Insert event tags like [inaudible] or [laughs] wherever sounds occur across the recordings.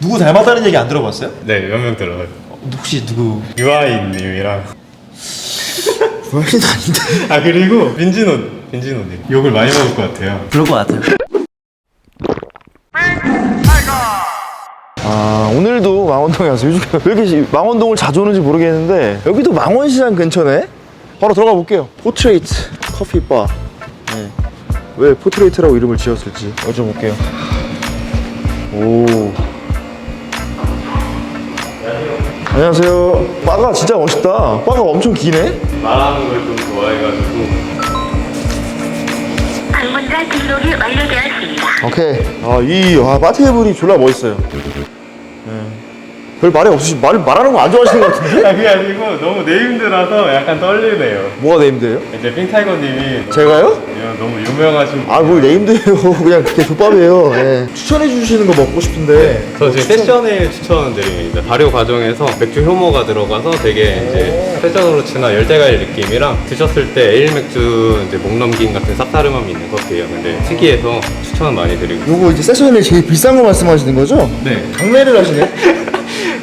누구 닮았다는 얘기 안 들어봤어요? 네, 몇 명 들어요. 혹시 누구? 유아인님이랑. 훨씬 [laughs] 아닌데. 아, 그리고 빈진호, 빈진호님. 욕을 많이 먹을 것 같아요. 그럴 것 같아요. 아 오늘도 망원동에 왔어요. 요즘 왜 이렇게 망원동을 자주 오는지 모르겠는데 여기도 망원시장 근처네. 바로 들어가 볼게요. 포트레이트 커피바. 네. 왜 포트레이트라고 이름을 지었을지 여쭤볼게요. 오. 안녕하세요. 바가 진짜 멋있다. 바가 엄청 기네. 말하는 걸 좀 좋아해가지고. 방문자 등록이 완료되었습니다. 오케이. 아, 이, 아, 바 테이블이 졸라 멋있어요. 네. 별 말이 없으시, 말, 말하는 거 안 좋아하시는 것 같은데? 아, 그게 아니고 너무 네임드라서 약간 떨리네요. 뭐가 네임드예요? 이제 핑타이거님이 제가요? 너무 유명하신 아, 뭘 네임드예요. [laughs] 그냥 그게 족밥이에요. 예. 추천해 주시는 거 먹고 싶은데. 저 지금 세션을 추천드립니다. 발효 과정에서 맥주 효모가 들어가서 되게 이제 세션으로 치나 열대과일 느낌이랑 드셨을 때 에일 맥주 이제 목 넘김 같은 쌉싸름함이 있는 커피예요. 근데 특이해서 추천 많이 드리고. 요거 이제 세션에 제일 비싼 거 말씀하시는 거죠? 네. 강매를 하시네? [laughs]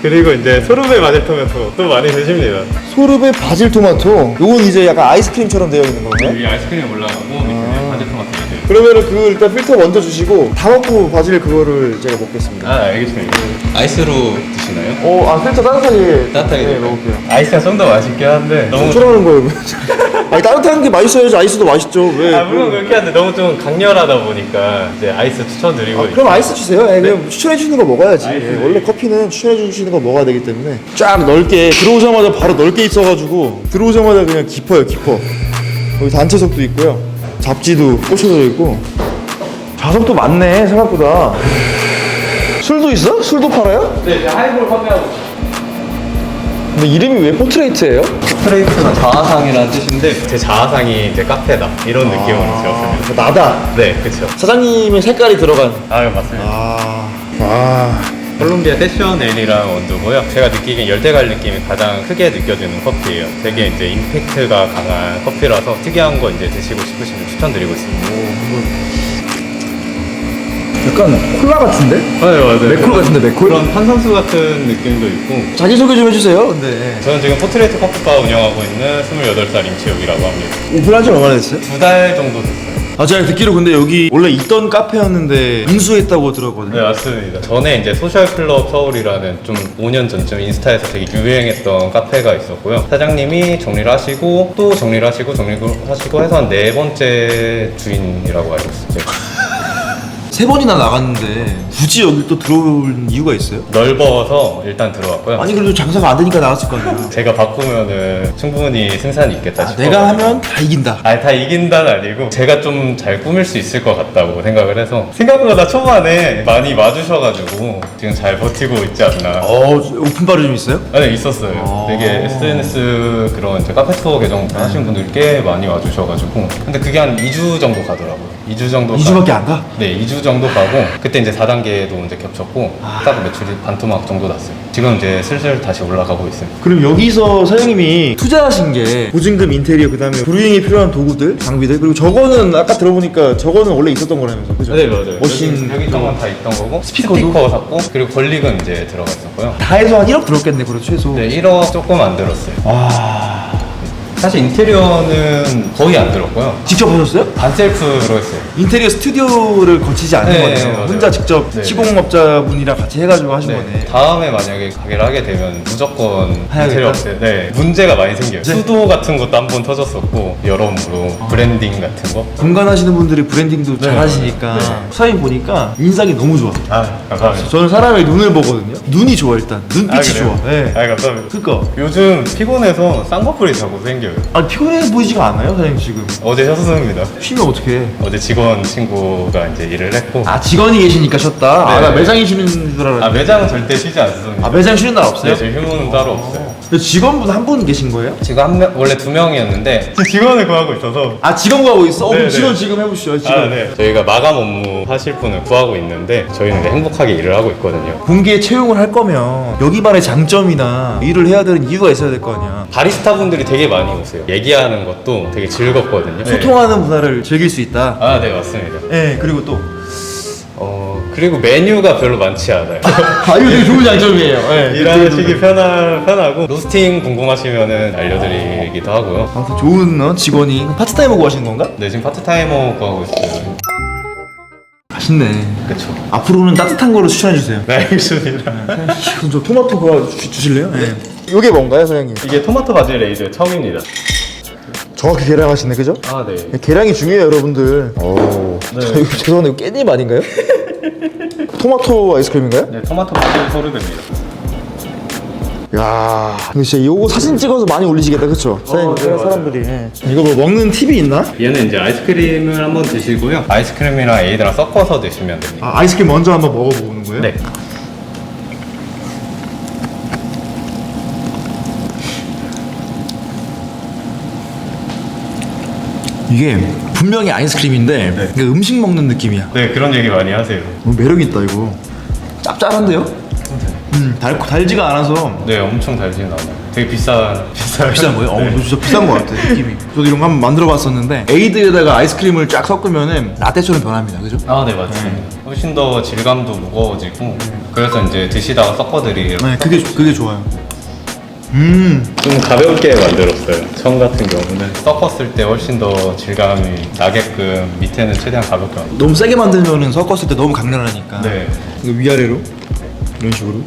그리고 이제 소르베 마젤 토마토 또 많이 드십니다. 소르베 바질 토마토. 요건 이제 약간 아이스크림처럼 되어 있는 건가요? 위에 아이스크림 올라가고 밑에 마젤 토마토 이렇게. 그러면은 그 일단 필터 먼저 주시고 다 먹고 바질 그거를 제가 먹겠습니다. 아 알겠습니다. 아이스로 드시나요? 어, 아 필터 따뜻하게 따뜻하게 네, 드릴까요? 먹을게요. 아이스가 좀 더 맛있긴 한데 너무 어쩌라는 거예요? [laughs] 아니 따뜻한 게 맛있어야지 아이스도 맛있죠. 왜? 아 물론 그렇게 한데 너무 좀 강렬하다 보니까 이제 아이스 추천드리고 아, 그럼 아이스 주세요. 예, 그냥 추천해 주시는 거 먹어야지. 아이스. 예, 원래 커피는 추천해 주시는 거 먹어야 되기 때문에 쫙 넓게 들어오자마자 바로 넓게 있어가지고 들어오자마자 그냥 깊어요, 깊어. 여기 단체석도 있고요. 잡지도 꽂혀져 있고 좌석도 많네 생각보다. 술도 있어? 술도 팔아요? 네 이제 하이볼 판매하고 근데 이름이 왜 포트레이트예요? 스트레이트가 자아상이라는 뜻인데 제 자아상이 이제 카페다 이런 느낌으로 지었습니다. 나다. 네, 그렇죠. 사장님의 색깔이 들어간. 아, 맞습니다. 아, 아. 콜롬비아 세션 엘이라는 원두고요. 제가 느끼기엔 열대과일 느낌이 가장 크게 느껴지는 커피예요. 되게 이제 임팩트가 강한 커피라서 특이한 거 이제 드시고 싶으시면 추천드리고 있습니다. 약간 콜라 같은데? 맞아요, 맞아요. 맥콜 같은데, 맥콜? 그런 탄산수 같은 느낌도 있고. 자기소개 좀 해주세요. 근데 저는 지금 포트레이트 커피바 운영하고 있는 28살 임치욱이라고 합니다. 오픈한 지 얼마나 됐어요? 두 달 정도 됐어요. 아 제가 듣기로 근데 여기 원래 있던 카페였는데 인수했다고 들었거든요. 네 맞습니다. 전에 이제 소셜클럽 서울이라는 좀 5년 전쯤 인스타에서 되게 유행했던 카페가 있었고요. 사장님이 정리를 하시고 또 정리를 하시고 정리를 하시고 해서 한 네 번째 주인이라고 알고 있어요. 세 번이나 나갔는데 굳이 여기 또 들어올 이유가 있어요? 넓어서 일단 들어왔고요. 아니 그래도 장사가 안 되니까 나갔을 거 아니에요. 제가 바꾸면은 충분히 승산이 있겠다 아, 싶어. 내가 하면 다 이긴다. 아니 다 이긴다는 아니고 제가 좀 잘 꾸밀 수 있을 것 같다고 생각을 해서 생각보다 초반에 많이 와주셔가지고 지금 잘 버티고 있지 않나 어 오픈바를 좀 있어요? 아, 네, 있었어요. 아. 되게 SNS 그런 이제 카페 투어 계정 하시는 분들이 꽤 많이 와주셔가지고. 근데 그게 한 2주 정도 가더라고요. 2주 정도. 2주밖에 가- 안 가? 네, 2주 정도 가고, 그때 이제 4단계도 이제 겹쳤고, 아. 딱 매출이 반토막 정도 났어요. 지금 이제 슬슬 다시 올라가고 있어요. 그럼 여기서 사장님이 투자하신 게 보증금 인테리어 그다음에 브루잉에 필요한 도구들 장비들 그리고 저거는 아까 들어보니까 저거는 원래 있었던 거라면서 그죠? 머신 여기, 여기 쪽은 다 있던 거고, 스피커도? 스피커 샀고, 그리고 권릭은 이제 들어가 있었고요. 다 해서 한 1억 들었겠네 그래도 최소 네, 1억 조금 안 들었어요. 와 사실 인테리어는 거의 안 들었고요. 직접 하셨어요? 반셀프로 했어요. 인테리어 스튜디오를 거치지 않는 네, 거네요 맞아요. 혼자 직접 네, 시공업자분이랑 같이 해가지고 하신 네. 거네 다음에 만약에 가게를 하게 되면 무조건 해야겠다? 인테리어 업체 네 문제가 많이 생겨요. 네. 수도 같은 것도 한 번 터졌었고 여러모로 브랜딩 같은 거. 공간 하시는 분들이 브랜딩도 잘 하시니까 네. 사장님 보니까 인상이 너무 좋아 아 감사합니다. 저는 사람의 눈을 보거든요 눈이 좋아 일단 눈빛이 좋아 네. 아 감사합니다. 그니까 요즘 피곤해서 쌍꺼풀이 자꾸 생겨 요. 아니 피곤해 보이지가 않아요 사장님 지금 어제 쉬었습니다. 쉬면 어떡해 어제 직원 친구가 이제 일을 했고 아, 아 직원이 계시니까 쉬었다 아 네. 나 매장이 쉬는 줄 알았는데 매장은 절대 쉬지 않습니다. 아 매장 쉬는 날 없어요? 네, 제 휴무는 따로 없어요. 근데 직원분 한 분 계신 거예요? 지금 한 명, 원래 두 명이었는데 직원을 구하고 있어서 아 직원 구하고 있어? 어, 네, 그럼 네. 직원 지금 해보시죠 지금 아, 네. 저희가 마감 업무 하실 분을 구하고 있는데 저희는 이제 행복하게 일을 하고 있거든요. 공개 채용을 할 거면 여기만의 장점이나 일을 해야 되는 이유가 있어야 될 거 아니야 바리스타 분들이 되게 많이 오세요. 얘기하는 것도 되게 즐겁거든요. 소통하는 문화를 즐길 수 있다 아, 네, 맞습니다. 네 그리고 또 어, 그리고 메뉴가 별로 많지 않아요. 아 이거 되게 좋은 장점이에요. 네, [laughs] 일하시기 편하, 편하고 로스팅 궁금하시면은 알려드리기도 하고요. 아무튼 좋은 어, 직원이 파트타이머 구하시는 건가? 네 지금 파트타이머 구하고 있어요. 맛있네. 그쵸. 앞으로는 따뜻한 거로 추천해 주세요. 네 알겠습니다. 그럼 저 토마토 그거 주, 주실래요? 네. 이게 뭔가요, 사장님? 이게 토마토 바질 레이드 처음입니다. 정확히 계량하시네, 그죠? 아 네. 계량이 중요해요, 여러분들. 오. 저 이거 죄송한데 이거 깻잎 아닌가요? [laughs] 토마토 아이스크림인가요? 네 토마토 바질 소르베입니다. 야, 근데 진짜 이거 사진 찍어서 많이 올리시겠다, 그쵸? 사장님, 네, 맞아요. 사람들이. 예. 이거 뭐 먹는 팁이 있나? 얘는 이제 아이스크림을 한번 드시고요. 아이스크림이랑 에이드랑 섞어서 드시면 됩니다. 아, 아이스크림 먼저 한번 먹어보는 거예요? 네. 이게 분명히 아이스크림인데 이게 음식 먹는 느낌이야. 네 그런 얘기 많이 하세요. 어, 매력 있다 이거. 짭짤한데요? 음, 달 달지가 않아서 네 엄청 달진 않아요. 되게 비싼 비싼 비싼 거예요? 어, 네. 너 진짜 비싼 거 같아 느낌이. 저도 이런 거 한번 만들어 봤었는데 에이드에다가 아이스크림을 쫙 섞으면은 라떼처럼 변합니다, 그죠? 아, 네, 맞습니다. 훨씬 더 질감도 무거워지고, 그래서 이제 드시다가 섞어드리려고. 네, 그게 그게 좋아요. 음, 좀 가볍게 만들었어요. 처음 같은 경우는. 섞었을 때 훨씬 더 질감이 나게끔 밑에는 최대한 가볍게 만들었어요. 너무 세게 만들면은 섞었을 때 너무 강렬하니까. 네. 이거 위아래로 이런 식으로.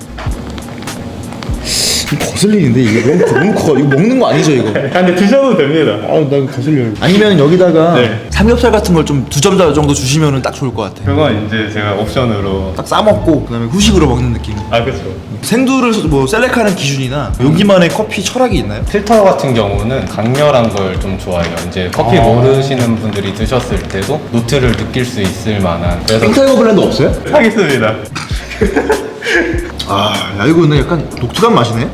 거슬리는데 이게 너무 커, 너무 커. 이거 먹는 거 아니죠 이거? 근데 드셔도 됩니다. 아, 나 이거 거슬려요. 아니면 여기다가 네. 삼겹살 같은 걸 좀 두점 정도 주시면은 딱 좋을 것 같아. 그건 이제 제가 옵션으로. 딱 싸먹고 그다음에 후식으로 먹는 느낌. 아, 그쵸. 생두를 뭐 셀렉하는 기준이나 여기만의 커피 철학이 있나요? 필터 같은 경우는 강렬한 걸 좀 좋아해요. 이제 커피 아. 모르시는 분들이 드셨을 때도 노트를 느낄 수 있을 만한. 그래서 핑타이거 블렌드 없어요? 하겠습니다. [laughs] 아, 야 이거 근데 약간 독특한 맛이네.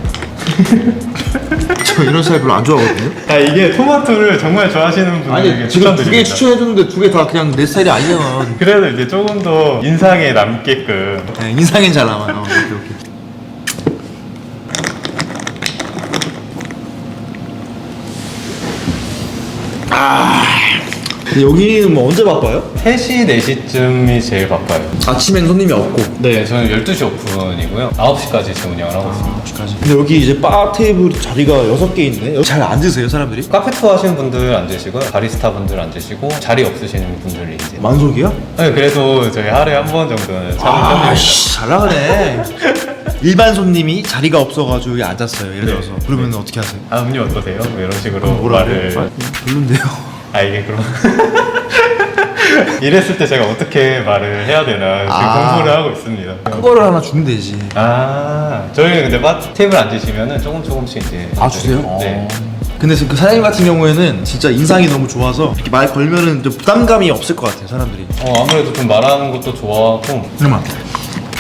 저 이런 스타일 별로 안 좋아하거든요. 아, 이게 토마토를 정말 좋아하시는 분들에게 아니 지금 두 개 추천드립니다. 추천해줬는데 두 개 다 그냥 내 스타일이 아니잖아. 그래도 이제 조금 더 인상에 남게끔 네, 인상엔 잘 남아. 어, 오케이 오케이. 아, 여기는 뭐 언제 바빠요? 3시, 4시쯤이 제일 바빠요. 아침엔 손님이 없고. 네, 저는 12시 오픈이고요. 9시까지 제 운영을 하고 있습니다. 근데 여기 이제 바 테이블 자리가 여섯 개 있네. 여기 잘 앉으세요 사람들이? 카페 투어 하시는 분들 앉으시고요. 바리스타 분들 앉으시고 자리 없으시는 분들이 이제 만석이야? 네, 그래도 저희 하루에 한 번 정도는 참는 편입니다. 아씨 잘 나가네. 일반 손님이 자리가 없어가지고 여기 앉았어요. 예를 들어서 그러면 어떻게 하세요? 아, 음료 어떠세요? 뭐 이런 식으로 뭐라고? 말을 아, 별론데요. 아 이게 그럼 [laughs] 이랬을 때 제가 어떻게 말을 해야 되나 지금 아. 공부를 하고 있습니다. 큰 거를 하나 주면 되지. 아 저희는 근데 바 테이블 앉으시면은 조금 조금씩 이제 아 주세요? 네. 근데 그 사장님 같은 경우에는 진짜 인상이 너무 좋아서 이렇게 말 걸면은 좀 부담감이 없을 것 같아요 사람들이. 어 아무래도 좀 말하는 것도 좋아하고 잠깐만.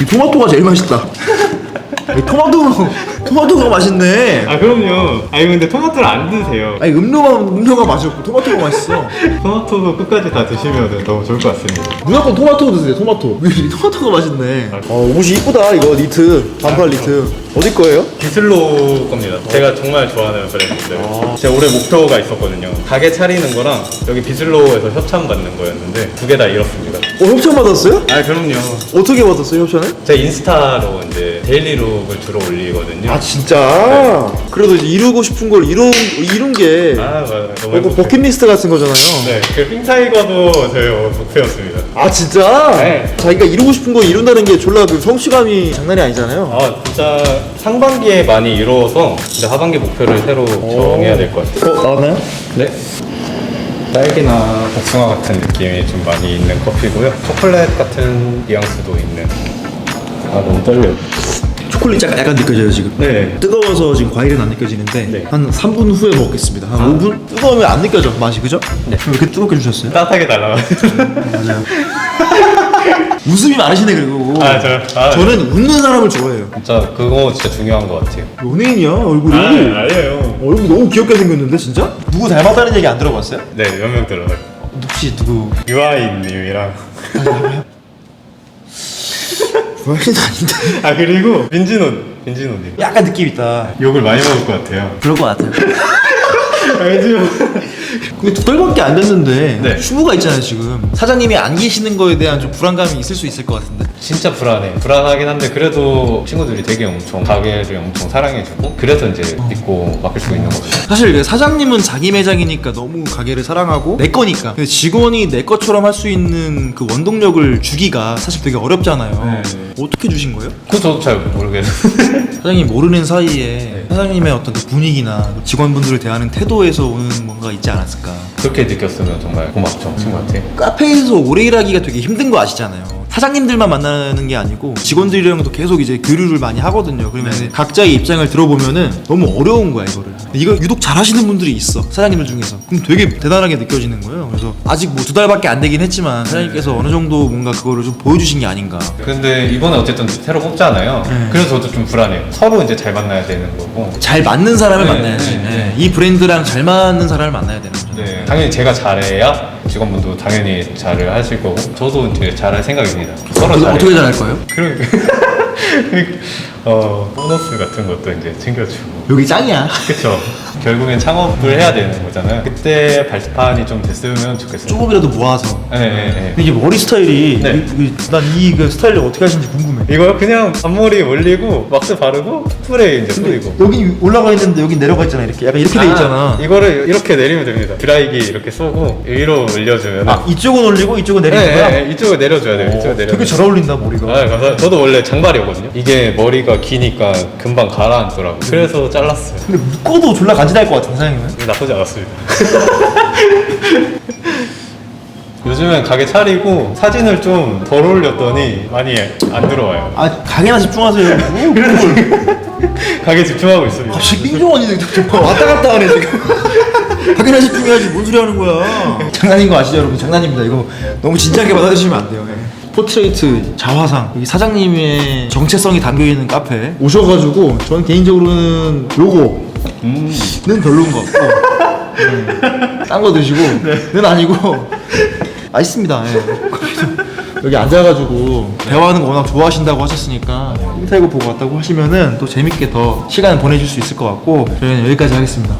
이 토마토가 제일 맛있다. [laughs] 이 토마토 토마토가 맛있네. 아 그럼요. 아니 근데 토마토를 안 드세요. 아니 음료가 음료가 맛있고 토마토가 맛있어. 토마토도 끝까지 다 드시면 너무 좋을 것 같습니다. 무조건 토마토 드세요. 토마토. [laughs] 이 토마토가 맛있네. 어 옷이 이쁘다 이거 니트 반팔 니트. 어디 거예요? 비슬로 겁니다. 제가 정말 좋아하는 브랜드인데 제가 올해 목표가 있었거든요. 가게 차리는 거랑 여기 비슬로에서 협찬 받는 거였는데 두 개다 이뤘습니다. 어 협찬 받았어요? 아 그럼요. 어떻게 받았어요 협찬을? 제 인스타로 이제 데일리룩을 주로 올리거든요. 아 진짜. 그래도 이제 이루고 싶은 걸 이룬 이룬 게 아, 맞아요. 너무 이거 행복해요. 버킷리스트 같은 거잖아요. 네, 그 핑타이거도 저희 목표였습니다. 아 진짜? 네. 자기가 이루고 싶은 거 이룬다는 게 졸라 그 성취감이 장난이 아니잖아요. 아, 진짜 상반기에 많이 이루어서 이제 하반기 목표를 새로 정해야 될 것 같아요. 어 나왔나요? 네. 딸기나 복숭아 같은 느낌이 좀 많이 있는 커피고요. 초콜릿 같은 뉘앙스도 있는. 아, 너무 떨려. 초콜릿 약간, 느껴져요 지금. 네. 뜨거워서 지금 과일은 안 느껴지는데 네. 한 3분 후에 먹겠습니다. 한 5분 뜨거우면 안 느껴져 맛이 그죠? 네. 왜 이렇게 뜨겁게 주셨어요? 따뜻하게 달라가지고. 맞아요. [laughs] 웃음이 많으시네 그리고. 아, 저, 아, 저는 웃는 사람을 좋아해요. 진짜 그거 진짜 중요한 것 같아요. 연예인이야 얼굴이. 아니에요. 얼굴 너무 귀엽게 생겼는데 진짜? 누구 닮았다는 얘기 안 들어봤어요? 네, 몇 명 들어요. 혹시 누구? 유아인님이랑. [laughs] 좋아하시는 아닌데. [laughs] 아, 그리고 민진호, 민진호님. 약간 느낌 있다. 욕을 많이 먹을 것 같아요. 그럴 것 같아요. 근데 두 달밖에 안 됐는데 네. 휴무가 있잖아요 지금 사장님이 안 계시는 거에 대한 좀 불안감이 있을 수 있을 것 같은데 진짜 불안해. 불안하긴 한데 그래도 친구들이 되게 엄청 가게를 엄청 사랑해주고 그래서 이제 믿고 맡길 수 있는 거거든요. 사실 이게 사장님은 자기 매장이니까 너무 가게를 사랑하고 내 거니까 근데 직원이 내 것처럼 할 수 있는 그 원동력을 주기가 사실 되게 어렵잖아요 어떻게 주신 거예요? 그거 저도 잘 모르겠어요. 사장님 모르는 사이에 사장님의 어떤 그 분위기나 직원분들을 대하는 태도에서 오는 뭔가 있지 않았을까 그렇게 느꼈으면 정말 고맙죠 친구한테. 카페에서 오래 일하기가 되게 힘든 거 아시잖아요. 사장님들만 만나는 게 아니고 직원들이랑도 계속 이제 교류를 많이 하거든요. 그러면 각자의 입장을 들어보면은 너무 어려운 거야 이거를. 이거 유독 잘하시는 분들이 있어 사장님들 중에서. 그럼 되게 대단하게 느껴지는 거예요. 그래서 아직 뭐 두 달밖에 안 되긴 했지만 사장님께서 어느 정도 뭔가 그거를 좀 보여주신 게 아닌가. 근데 이번에 어쨌든 새로 뽑잖아요. 그래서 저도 좀 불안해요. 서로 이제 잘 만나야 되는 거고. 잘 맞는 사람을 네, 만나야지. 네, 네. 네. 이 브랜드랑 잘 맞는 사람을 만나야 되는 거죠. 네, 당연히 제가 잘해야 직원분도 당연히 잘을 하실 거고 저도 이제 잘할 생각입니다. 서로 어떻게, 잘해. 어떻게 잘할 거예요? 그러니까 [laughs] 어 보너스 같은 것도 이제 챙겨주고. 여기 짱이야. 그쵸. 결국엔 창업을 해야 되는 거잖아요. 그때 발판이 좀 됐으면 좋겠어요. 조금이라도 모아서. 네, 네, 네. 근데 이게 머리 스타일이 네. 난이 그 스타일을 어떻게 하시는지 궁금해. 이거요? 그냥 앞머리 올리고 막스 바르고 스프레이 이제 뿌리고. 여기 올라가 있는데 여기 내려가 있잖아 이렇게 약간 이렇게 돼 있잖아. 이거를 이렇게 내리면 됩니다. 드라이기 이렇게 쏘고 위로 올려주면. 아 이쪽은 올리고 이쪽은 내리는 네, 거야? 네, 네, 이쪽을 내려줘야 돼요. 이쪽을 내려. 되게 잘 어울린다 머리가. 아, 감사합니다. 저도 원래 장발이었거든요. 이게 머리가 기니까 금방 가라앉더라고요. 그래서 잘랐어요. 근데 묶어도 졸라 간지날 것 같은 사장님은. 나쁘지 않았습니다. [laughs] 요즘엔 가게 차리고 사진을 좀 덜 올렸더니 많이 안 들어와요. 아 가게나 집중하세요. [laughs] 뭐, 그걸. 가게 집중하고 있습니다. 갑자기 삥종원이 왔다 갔다 하네 지금. [laughs] 가게나 집중해야지 뭔 소리 하는 거야. 장난인 거 아시죠 여러분? 장난입니다. 이거 너무 진지하게 받아주시면 안 돼요. 예. 포트레이트 자화상 여기 사장님의 정체성이 담겨 있는 카페 오셔가지고 저는 개인적으로는 요거는 별로인 것 같고 딴 거 드시고는 아니고 맛있습니다. 예. 여기 앉아가지고 대화하는 거 워낙 좋아하신다고 하셨으니까 인터뷰 보고 왔다고 하시면은 또 재밌게 더 시간 보내줄 수 있을 것 같고 저희는 여기까지 하겠습니다.